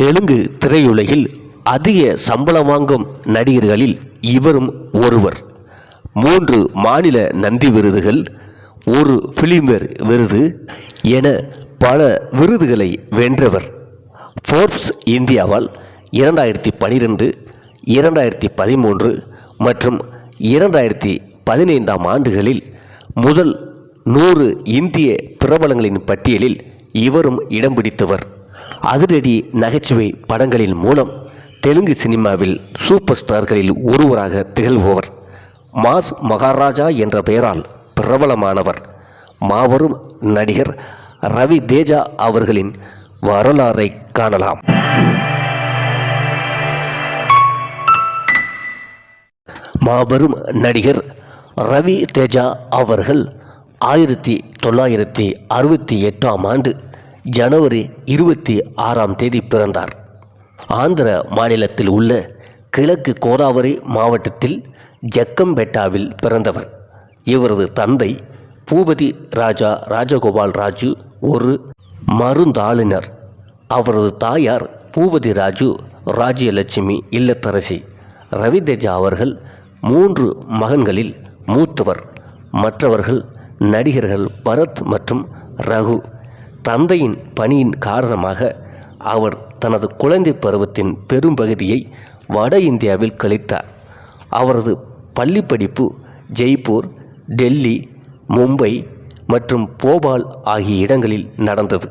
தெலுங்கு திரையுலகில் அதிக சம்பளம் வாங்கும் நடிகர்களில் இவரும் ஒருவர். மூன்று மாநில நந்தி விருதுகள் ஒரு ஃபிலிம்வேர் விருது என பல விருதுகளை வென்றவர். ஃபோர்ப்ஸ் இந்தியாவால் இரண்டாயிரத்தி பனிரெண்டு இரண்டாயிரத்தி பதிமூன்று மற்றும் இரண்டாயிரத்தி பதினைந்தாம் ஆண்டுகளில் முதல் நூறு இந்திய பிரபலங்களின் பட்டியலில் இவரும் இடம் பிடித்தவர். அதிரடி நகைச்சுவை படங்களின் மூலம் தெலுங்கு சினிமாவில் சூப்பர் ஸ்டார்களில் ஒருவராக திகழ்பவர் மாஸ் மகாராஜா என்ற பெயரால் பிரபலமானவர். மாபெரும் நடிகர் ரவி தேஜா அவர்களின் வரலாறை காணலாம். மாபெரும் நடிகர் ரவி தேஜா அவர்கள் ஆயிரத்தி தொள்ளாயிரத்தி அறுபத்தி எட்டாம் ஆண்டு ஜனவரி இருபத்தி ஆறாம் தேதி பிறந்தார். ஆந்திர மாநிலத்தில் உள்ள கிழக்கு கோதாவரி மாவட்டத்தில் ஜக்கம்பேட்டாவில் பிறந்தவர். இவரது தந்தை பூபதி ராஜா ராஜகோபால் ராஜு ஒரு மருந்தாளுநர் அவரது தாயார் பூபதி ராஜு ராஜ்யலட்சுமி இல்லத்தரசி. ரவிதேஜா அவர்கள் மூன்று மகன்களில் மூத்தவர். மற்றவர்கள் நடிகர்கள் பரத் மற்றும் ரகு. தந்தையின் பணியின் காரணமாக அவர் தனது குழந்தை பருவத்தின் பெரும்பகுதியை வட இந்தியாவில் கழித்தார். அவரது பள்ளி படிப்பு ஜெய்ப்பூர் டெல்லி மும்பை மற்றும் போபால் ஆகிய இடங்களில் நடந்தது.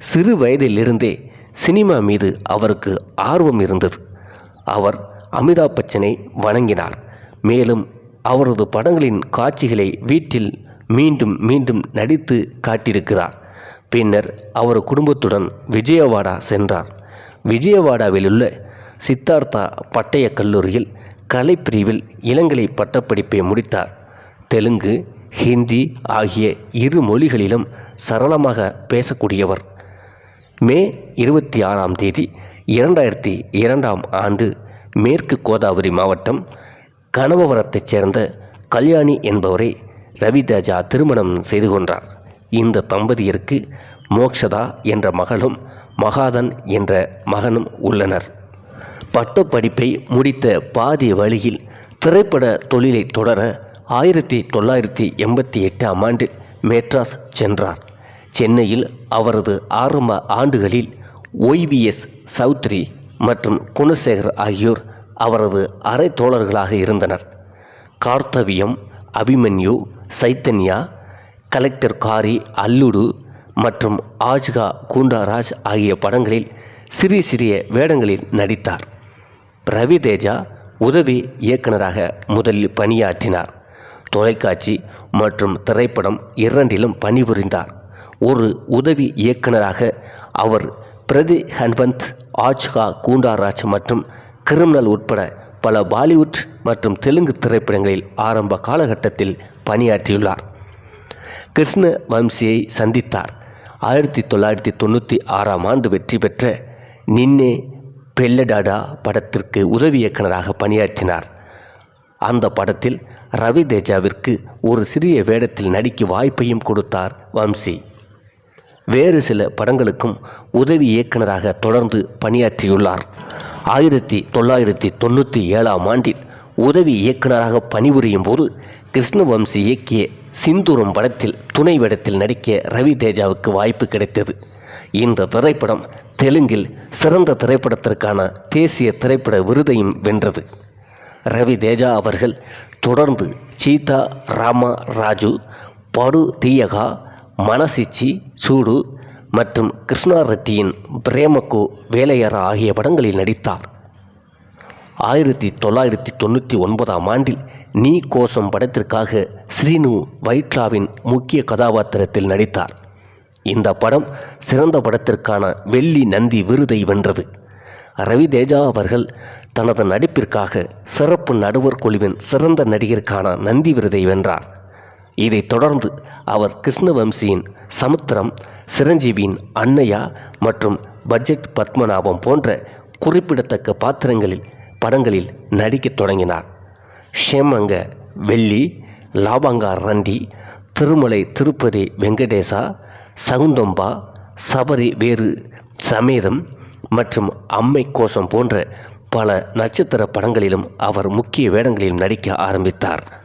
சிறு வயதிலிருந்தே சினிமா மீது அவருக்கு ஆர்வம் இருந்தது. அவர் அமிதாப் பச்சனை வணங்கினார். மேலும் அவரது படங்களின் காட்சிகளை வீட்டில் மீண்டும் மீண்டும் நடித்து காட்டியிருக்கிறார். பின்னர் அவர் குடும்பத்துடன் விஜயவாடா சென்றார். விஜயவாடாவில் உள்ள சித்தார்த்தா பட்டய கல்லூரியில் கலைப்பிரிவில் இளங்கலை பட்டப்படிப்பை முடித்தார். தெலுங்கு ஹிந்தி ஆகிய இரு மொழிகளிலும் சரளமாக பேசக்கூடியவர். மே இருபத்தி ஆறாம் தேதி இரண்டாயிரத்தி இரண்டாம் ஆண்டு மேற்கு கோதாவரி மாவட்டம் கனவவரத்தைச் சேர்ந்த கல்யாணி என்பவரை ரவிதேஜா திருமணம் செய்து கொண்டார். இந்த தம்பதியருக்கு மோக்ஷதா என்ற மகளும் மகாதன் என்ற மகனும் உள்ளனர். பட்டப்படிப்பை முடித்த பாதி வழியில் திரைப்பட தொழிலை தொடர ஆயிரத்தி தொள்ளாயிரத்தி எண்பத்தி எட்டாம் ஆண்டு மெட்ராஸ் சென்றார். சென்னையில் அவரது ஆரம்ப ஆண்டுகளில் ஒய்விஎஸ் சௌத்ரி மற்றும் குணசேகர் ஆகியோர் அவரது அரை தோழர்களாக இருந்தனர். கார்த்தவியம் அபிமன்யு சைத்தன்யா கலெக்டர் காரி அல்லுடு மற்றும் ஆஜ்கா கூண்டாராஜ் ஆகிய படங்களில் சிறிய சிறிய வேடங்களில் நடித்தார். ரவி தேஜா உதவி இயக்குனராக முதலில் பணியாற்றினார். தொலைக்காட்சி மற்றும் திரைப்படம் இரண்டிலும் பணிபுரிந்தார். ஒரு உதவி இயக்குனராக அவர் பிரதி ஹன்வந்த் ஆஜ்கா கூண்டாராஜ் மற்றும் கிரிமினல் உட்பட பல பாலிவுட் மற்றும் தெலுங்கு திரைப்படங்களில் ஆரம்ப காலகட்டத்தில் பணியாற்றியுள்ளார். கிருஷ்ண வம்சியை சந்தித்தார். ஆயிரத்தி தொள்ளாயிரத்தி தொண்ணூற்றி ஆறாம் ஆண்டு வெற்றி பெற்ற நின்னே பெல்லடாடா படத்திற்கு உதவி இயக்குனராக பணியாற்றினார். அந்த படத்தில் ரவி தேஜாவிற்கு ஒரு சிறிய வேடத்தில் நடிக்க வாய்ப்பையும் கொடுத்தார் வம்சி. வேறு சில படங்களுக்கும் உதவி இயக்குனராக தொடர்ந்து பணியாற்றியுள்ளார். ஆயிரத்தி தொள்ளாயிரத்தி தொண்ணூற்றி ஏழாம் ஆண்டில் உதவி இயக்குனராக பணிபுரியும் போது கிருஷ்ணவம்சி இயக்கிய சிந்தூரம் படத்தில் துணை வேடத்தில் நடிக்க ரவி தேஜாவுக்கு வாய்ப்பு கிடைத்தது. இந்த திரைப்படம் தெலுங்கில் சிறந்த திரைப்படத்திற்கான தேசிய திரைப்பட விருதையும் வென்றது. ரவி தேஜா அவர்கள் தொடர்ந்து சீதா ராமா ராஜு படு தீயகா மனசிச்சி சூடு மற்றும் கிருஷ்ணா ரெட்டியின் பிரேமக்கு வேலையரா ஆகிய படங்களில் நடித்தார். ஆயிரத்தி தொள்ளாயிரத்தி தொண்ணூற்றி ஒன்பதாம் ஆண்டில் நீ கோசம் படத்திற்காக ஸ்ரீனு வைட்லாவின் முக்கிய கதாபாத்திரத்தில் நடித்தார். இந்த படம் சிறந்த படத்திற்கான வெள்ளி நந்தி விருதை வென்றது. ரவி தேஜா அவர்கள் தனது நடிப்பிற்காக சிறப்பு நடுவர் குழுவின் சிறந்த நடிகருக்கான நந்தி விருதை வென்றார். இதைத் தொடர்ந்து அவர் கிருஷ்ணவம்சியின் சமுத்திரம் சிரஞ்சீவியின் அன்னையா மற்றும் பட்ஜெட் பத்மநாபம் போன்ற குறிப்பிடத்தக்க பாத்திரங்களில் படங்களில் நடிக்கத் தொடங்கினார். ஷேமங்க வெள்ளி லாபங்கா ரண்டி திருமலை திருப்பதி வெங்கடேசா சகுந்தம்பா சபரி வேறு சமேதம் மற்றும் அம்மை கோஷம் போன்ற பல நட்சத்திர படங்களிலும் அவர் முக்கிய வேடங்களிலும் நடிக்க ஆரம்பித்தார்.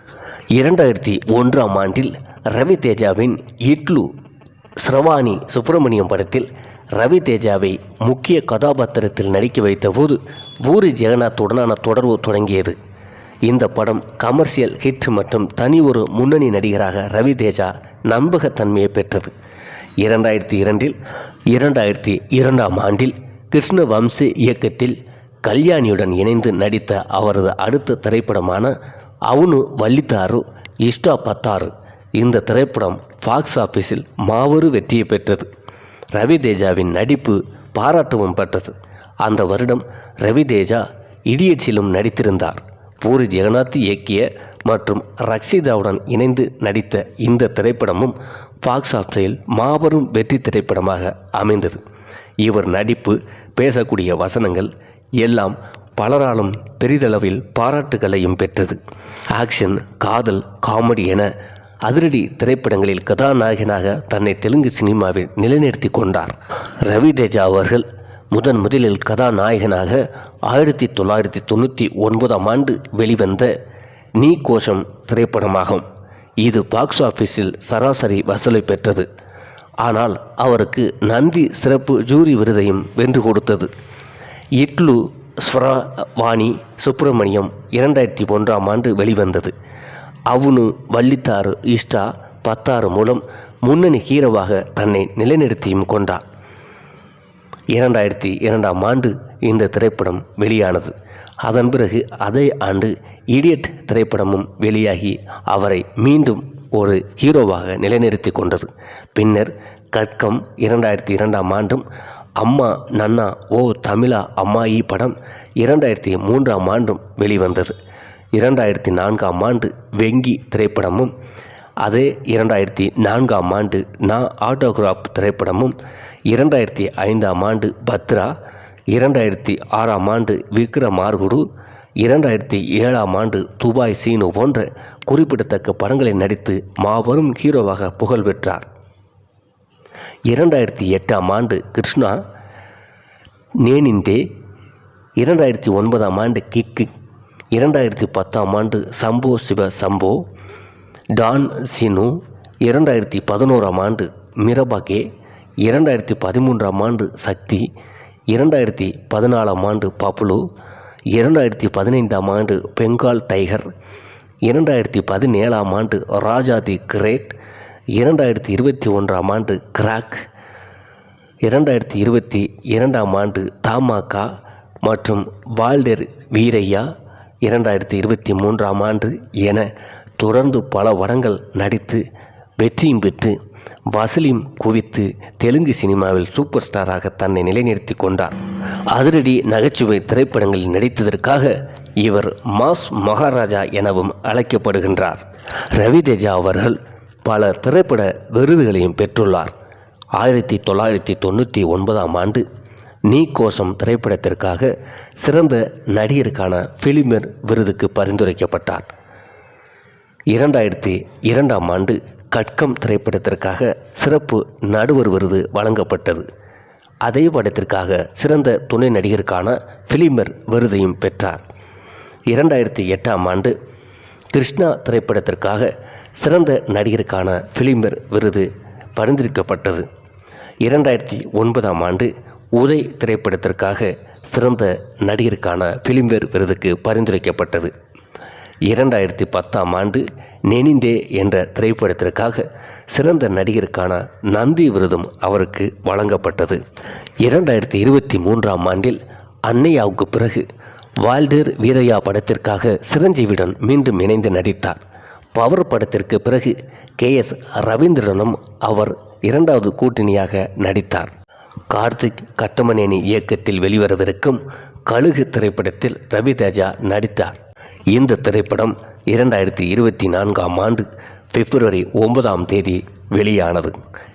இரண்டாயிரத்தி ஒன்றாம் ஆண்டில் ரவி தேஜாவின் இட்லு ஸ்ரவாணி சுப்பிரமணியம் படத்தில் ரவி தேஜாவை முக்கிய கதாபாத்திரத்தில் நடிக்க வைத்தபோது பூரி ஜெகநாத்துடனான தொடர்பு தொடங்கியது. இந்த படம் கமர்ஷியல் ஹிட் மற்றும் தனி ஒரு முன்னணி நடிகராக ரவி தேஜா நம்பகத்தன்மையை பெற்றது. இரண்டாயிரத்தி இரண்டில் இரண்டாயிரத்தி இரண்டாம் ஆண்டில் கிருஷ்ண வம்சி இயக்கத்தில் கல்யாணியுடன் இணைந்து நடித்த அவரது அடுத்த திரைப்படமான அவனு வள்ளித்தாரு இஷ்டா பத்தாறு இந்த திரைப்படம் பாக்ஸ் ஆஃபீஸில் மாபெரும் வெற்றியை பெற்றது. ரவி தேஜாவின் நடிப்பு பாராட்டவும் பெற்றது. அந்த வருடம் ரவி தேஜா இடியச்சிலும் நடித்திருந்தார். பூரி ஜெகநாத் இயக்கிய மற்றும் ரக்ஷிதாவுடன் இணைந்து நடித்த இந்த திரைப்படமும் பாக்ஸ் ஆஃபீஸில் மாபெரும் வெற்றி திரைப்படமாக அமைந்தது. இவர் நடிப்பு பேசக்கூடிய வசனங்கள் எல்லாம் பலராலும் பெரிதளவில் பாராட்டுகளையும் பெற்றது. ஆக்ஷன் காதல் காமெடி என அதிரடி திரைப்படங்களில் கதாநாயகனாக தன்னை தெலுங்கு சினிமாவில் நிலைநிறுத்தி கொண்டார். ரவி தேஜா அவர்கள் முதன் முதலில் கதாநாயகனாக ஆயிரத்தி தொள்ளாயிரத்தி தொண்ணூற்றி ஒன்பதாம் ஆண்டு வெளிவந்த நீ கோஷம் திரைப்படமாகும். இது பாக்ஸ் ஆஃபீஸில் சராசரி வசூலை பெற்றது. ஆனால் அவருக்கு நந்தி சிறப்பு ஜூரி விருதையும் வென்று கொடுத்தது. இட்லு ஸ்வரா வாணி சுப்பிரமணியம் இரண்டாயிரத்தி ஒன்றாம் ஆண்டு வெளிவந்தது. அவுனு வள்ளித்தாறு இஷ்டா பத்தாறு மூலம் முன்னணி ஹீரோவாக தன்னை நிலைநிறுத்தியும் கொண்டார். இரண்டாயிரத்தி இரண்டாம் ஆண்டு இந்த திரைப்படம் வெளியானது. அதன் பிறகு அதே ஆண்டு இடியட் திரைப்படமும் வெளியாகி அவரை மீண்டும் ஒரு ஹீரோவாக நிலைநிறுத்தி கொண்டது. பின்னர் கற்கம் இரண்டாயிரத்தி இரண்டாம் ஆண்டும் அம்மா நன்னா ஓ தமிழா அம்மாயி படம் இரண்டாயிரத்தி மூன்றாம் ஆண்டும் வெளிவந்தது. இரண்டாயிரத்தி நான்காம் ஆண்டு வெங்கி திரைப்படமும் அதே இரண்டாயிரத்தி நான்காம் ஆண்டு நா ஆட்டோகிராஃப் திரைப்படமும் இரண்டாயிரத்தி ஐந்தாம் ஆண்டு பத்ரா இரண்டாயிரத்தி ஆறாம் ஆண்டு விக்ரமார்குடு இரண்டாயிரத்தி ஏழாம் ஆண்டு துபாய் சீனு போன்ற குறிப்பிடத்தக்க படங்களில் நடித்து மாபெரும் ஹீரோவாக புகழ் பெற்றார். இரண்டாயிரத்தி எட்டாம் ஆண்டு கிருஷ்ணா நேனிந்தே இரண்டாயிரத்தி ஒன்பதாம் ஆண்டு கிக்கு இரண்டாயிரத்தி பத்தாம் ஆண்டு சம்போ சிவ சம்போ டான் சினு இரண்டாயிரத்தி பதினோராம் ஆண்டு மிரபகே இரண்டாயிரத்தி பதிமூன்றாம் ஆண்டு சக்தி இரண்டாயிரத்தி பதினாலாம் ஆண்டு பாப்புலு இரண்டாயிரத்தி பதினைந்தாம் ஆண்டு பெங்கால் டைகர் இரண்டாயிரத்தி பதினேழாம் ஆண்டு ராஜா தி கிரேட் இரண்டாயிரத்தி இருபத்தி ஒன்றாம் ஆண்டு கிராக் இரண்டாயிரத்தி இருபத்தி இரண்டாம் ஆண்டு தாமாக்கா மற்றும் வால்டர் வீரையா இரண்டாயிரத்தி இருபத்தி மூன்றாம் ஆண்டு என தொடர்ந்து பல படங்கள் நடித்து வெற்றியும் பெற்று வசூலையும் குவித்து தெலுங்கு சினிமாவில் சூப்பர் ஸ்டாராக தன்னை நிலைநிறுத்தி கொண்டார். அதிரடி நகைச்சுவை திரைப்படங்களில் நடித்ததற்காக இவர் மாஸ் மகாராஜா எனவும் அழைக்கப்படுகின்றார். ரவிதேஜா அவர்கள் பல திரைப்பட விருதுகளையும் பெற்றுள்ளார். ஆயிரத்தி தொள்ளாயிரத்தி தொண்ணூற்றி ஒன்பதாம் ஆண்டு நீ கோசம் திரைப்படத்திற்காக சிறந்த நடிகருக்கான ஃபிலிமர் விருதுக்கு பரிந்துரைக்கப்பட்டார். இரண்டாயிரத்தி இரண்டாம் ஆண்டு கட்கம் திரைப்படத்திற்காக சிறப்பு நடுவர் விருது வழங்கப்பட்டது. அதே படத்திற்காக சிறந்த துணை நடிகருக்கான ஃபிலிமர் விருதையும் பெற்றார். இரண்டாயிரத்தி எட்டாம் ஆண்டு கிருஷ்ணா திரைப்படத்திற்காக சிறந்த நடிகருக்கான ஃபிலிமர் விருது பரிந்துரைக்கப்பட்டது. இரண்டாயிரத்தி ஒன்பதாம் ஆண்டு உதய் திரைப்படத்திற்காக சிறந்த நடிகருக்கான ஃபிலிம்வேர் விருதுக்கு பரிந்துரைக்கப்பட்டது. இரண்டாயிரத்தி பத்தாம் ஆண்டு நெனிந்தே என்ற திரைப்படத்திற்காக சிறந்த நடிகருக்கான நந்தி விருதும் அவருக்கு வழங்கப்பட்டது. இரண்டாயிரத்தி இருபத்தி மூன்றாம் ஆண்டில் அன்னையாவுக்கு பிறகு வால்டர் வீரையா படத்திற்காக சிரஞ்சீவியுடன் மீண்டும் இணைந்து நடித்தார். பவர் படத்திற்கு பிறகு கே எஸ் ரவீந்திரனும் அவர் இரண்டாவது கூட்டணியாக நடித்தார். கார்த்திக் கத்தமனேனி இயக்கத்தில் வெளிவரவிருக்கும் கழுகு திரைப்படத்தில் ரவி தேஜா நடித்தார். இந்த திரைப்படம் இரண்டாயிரத்தி இருபத்தி நான்காம் ஆண்டு பிப்ரவரி ஒன்பதாம் தேதி வெளியானது.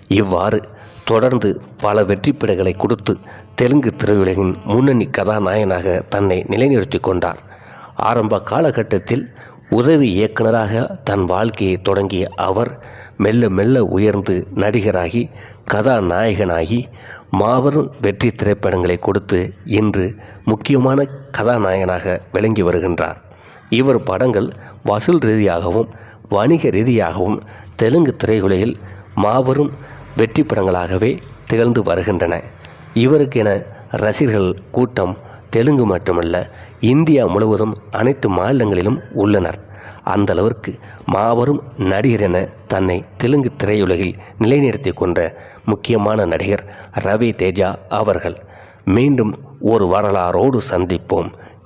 இவ்வாறு தொடர்ந்து பல வெற்றிப்படைகளை கொடுத்து தெலுங்கு திரையுலகின் முன்னணி கதாநாயகனாக தன்னை நிலைநிறுத்தி கொண்டார். ஆரம்ப காலகட்டத்தில் உதவி இயக்குனராக தன் வாழ்க்கையை தொடங்கிய அவர் மெல்ல மெல்ல உயர்ந்து நடிகராகி கதாநாயகனாகி மாபெரும் வெற்றி திரைப்படங்களை கொடுத்து இன்று முக்கியமான கதாநாயகனாக விளங்கி வருகின்றார். இவர் படங்கள் வசூல் ரீதியாகவும் வணிக ரீதியாகவும் தெலுங்கு திரையுலகில் மாபெரும் வெற்றி படங்களாகவே திகழ்ந்து வருகின்றன. இவருக்கென ரசிகர்கள் கூட்டம் தெலுங்கு மட்டுமல்ல இந்தியா முழுவதும் அனைத்து மாநிலங்களிலும் உள்ளனர். அந்த அளவிற்கு மாபெரும் நடிகர் என தன்னை தெலுங்கு திரையுலகில் நிலைநிறுத்தி கொண்ட முக்கியமான நடிகர் ரவி தேஜா அவர்கள். மீண்டும் ஒரு வரலாறோடு சந்திப்போம்.